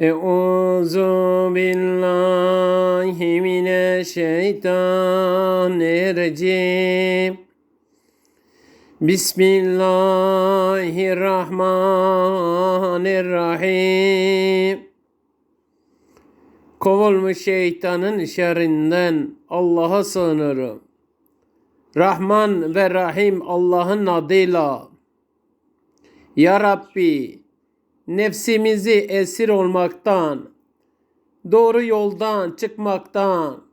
Euzu billahi mineşşeytanirracim. Bismillahirrahmanirrahim. Kovulmuş şeytanın şerrinden Allah'a sığınırım. Rahman ve Rahim Allah'ın adıyla. Ya Rabbi, nefsimizi esir olmaktan, doğru yoldan çıkmaktan,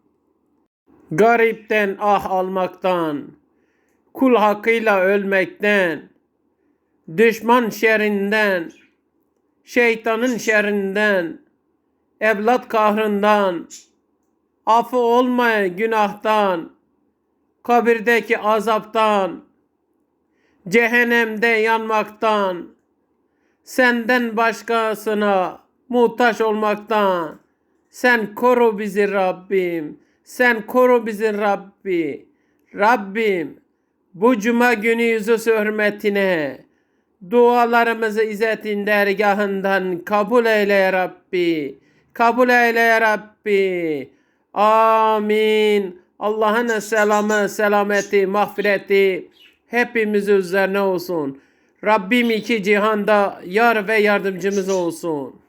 garipten ah almaktan, kul hakkıyla ölmekten, düşman şerrinden, şeytanın şerrinden, evlat kahrından, affı olmayan günahtan, kabirdeki azaptan, cehennemde yanmaktan, senden başkasına muhtaç olmaktan, sen koru bizi Rabbim, sen koru bizi Rabbi, Rabbim, bu cuma günü yüzü hürmetine, dualarımızı izzetin dergahından kabul eyle ya Rabbi, kabul eyle ya Rabbi, amin. Allah'ın selamı, selameti, mağfireti hepimiz üzerine olsun. Rabbim iki cihanda yar ve yardımcımız olsun.